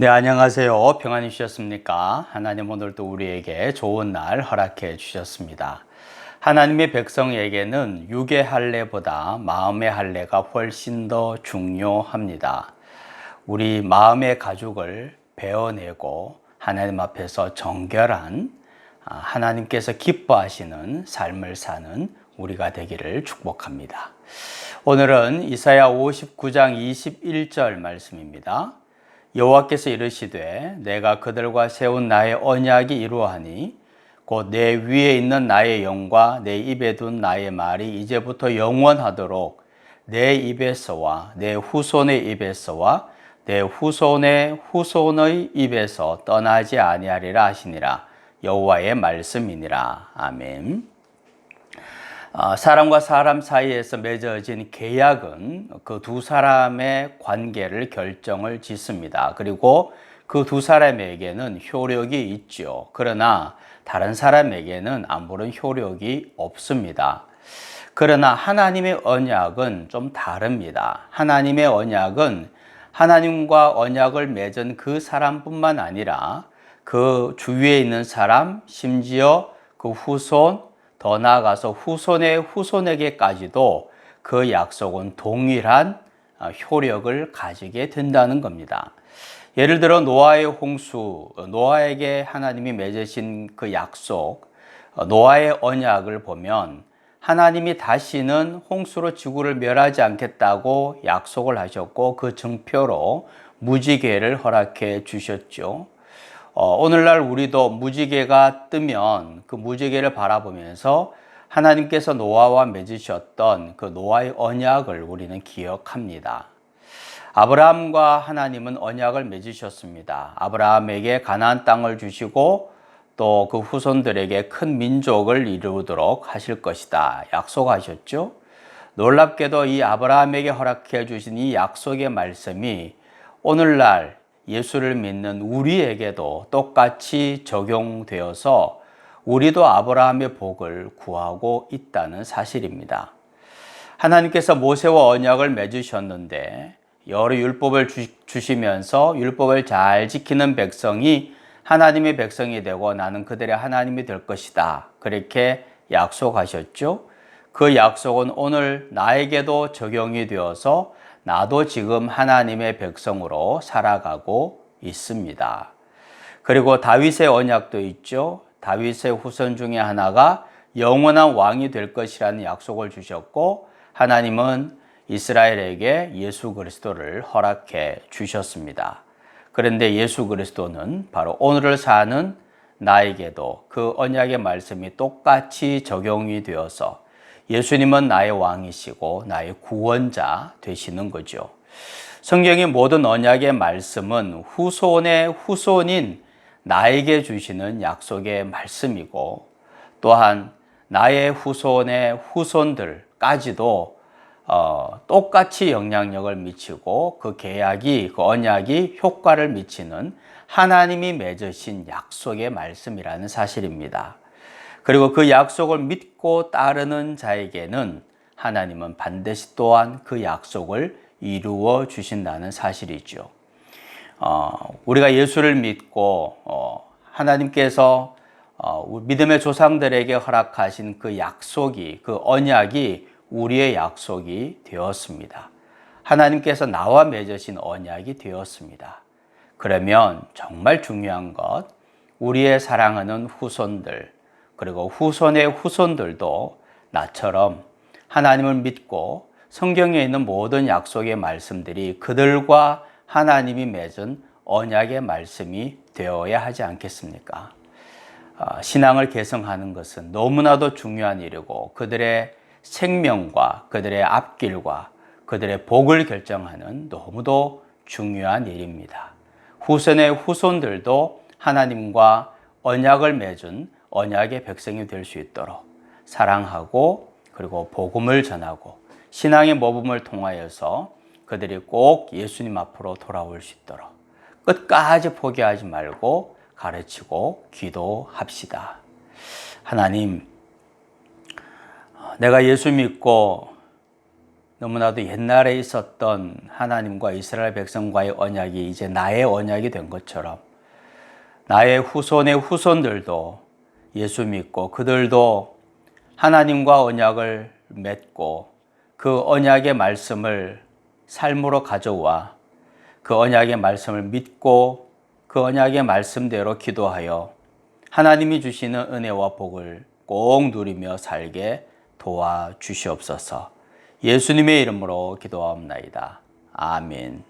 네, 안녕하세요. 평안히 주셨습니까? 하나님 오늘도 우리에게 좋은 날 허락해 주셨습니다. 하나님의 백성에게는 육의 할례보다 마음의 할례가 훨씬 더 중요합니다. 우리 마음의 가죽을 베어내고 하나님 앞에서 정결한 아, 하나님께서 기뻐하시는 삶을 사는 우리가 되기를 축복합니다. 오늘은 이사야 59장 21절 말씀입니다. 여호와께서 이르시되 내가 그들과 세운 나의 언약이 이루어하니 곧 내 위에 있는 나의 영과 내 입에 둔 나의 말이 이제부터 영원하도록 내 입에서와 내 후손의 입에서와 내 후손의 후손의 입에서 떠나지 아니하리라 하시니라 여호와의 말씀이니라 아멘. 아, 사람과 사람 사이에서 맺어진 계약은 그 두 사람의 관계를 결정을 짓습니다. 그리고 그 두 사람에게는 효력이 있죠. 그러나 다른 사람에게는 아무런 효력이 없습니다. 그러나 하나님의 언약은 좀 다릅니다. 하나님의 언약은 하나님과 언약을 맺은 그 사람뿐만 아니라 그 주위에 있는 사람, 심지어 그 후손, 더 나아가서 후손의 후손에게까지도 그 약속은 동일한 어, 효력을 가지게 된다는 겁니다. 예를 들어 노아의 홍수, 노아에게 하나님이 맺으신 그 약속, 어, 노아의 언약을 보면 하나님이 다시는 홍수로 지구를 멸하지 않겠다고 약속을 하셨고 그 증표로 무지개를 허락해 주셨죠. 어, 오늘날 우리도 무지개가 뜨면 그 무지개를 바라보면서 하나님께서 노아와 맺으셨던 그 노아의 언약을 우리는 기억합니다. 아브라함과 하나님은 언약을 맺으셨습니다. 아브라함에게 가나안 땅을 주시고 또 그 후손들에게 큰 민족을 이루도록 하실 것이다. 약속하셨죠? 놀랍게도 이 아브라함에게 허락해 주신 이 약속의 말씀이 오늘날 예수를 믿는 우리에게도 똑같이 적용되어서 우리도 아브라함의 복을 구하고 있다는 사실입니다. 하나님께서 모세와 언약을 맺으셨는데 여러 율법을 주시면서 율법을 잘 지키는 백성이 하나님의 백성이 되고 나는 그들의 하나님이 될 것이다. 그렇게 약속하셨죠. 그 약속은 오늘 나에게도 적용이 되어서 나도 지금 하나님의 백성으로 살아가고 있습니다. 그리고 다윗의 언약도 있죠. 다윗의 후손 중에 하나가 영원한 왕이 될 것이라는 약속을 주셨고 하나님은 이스라엘에게 예수 그리스도를 허락해 주셨습니다. 그런데 예수 그리스도는 바로 오늘을 사는 나에게도 그 언약의 말씀이 똑같이 적용이 되어서 예수님은 나의 왕이시고 나의 구원자 되시는 거죠. 성경의 모든 언약의 말씀은 후손의 후손인 나에게 주시는 약속의 말씀이고 또한 나의 후손의 후손들까지도 어, 똑같이 영향력을 미치고 그 계약이 그 언약이 효과를 미치는 하나님이 맺으신 약속의 말씀이라는 사실입니다. 그리고 그 약속을 믿고 따르는 자에게는 하나님은 반드시 또한 그 약속을 이루어 주신다는 사실이죠. 어, 우리가 예수를 믿고 어, 하나님께서 어, 믿음의 조상들에게 허락하신 그 약속이 그 언약이 우리의 약속이 되었습니다. 하나님께서 나와 맺으신 언약이 되었습니다. 그러면 정말 중요한 것, 우리의 사랑하는 후손들, 그리고 후손의 후손들도 나처럼 하나님을 믿고 성경에 있는 모든 약속의 말씀들이 그들과 하나님이 맺은 언약의 말씀이 되어야 하지 않겠습니까? 아, 신앙을 개성하는 것은 너무나도 중요한 일이고 그들의 생명과 그들의 앞길과 그들의 복을 결정하는 너무도 중요한 일입니다. 후손의 후손들도 하나님과 언약을 맺은 언약의 백성이 될 수 있도록 사랑하고 그리고 복음을 전하고 신앙의 모범을 통하여서 그들이 꼭 예수님 앞으로 돌아올 수 있도록 끝까지 포기하지 말고 가르치고 기도합시다. 하나님, 내가 예수 믿고 너무나도 옛날에 있었던 하나님과 이스라엘 백성과의 언약이 이제 나의 언약이 된 것처럼 나의 후손의 후손들도 예수 믿고 그들도 하나님과 언약을 맺고 그 언약의 말씀을 삶으로 가져와 그 언약의 말씀을 믿고 그 언약의 말씀대로 기도하여 하나님이 주시는 은혜와 복을 꼭 누리며 살게 도와 주시옵소서. 예수님의 이름으로 기도하옵나이다. 아멘.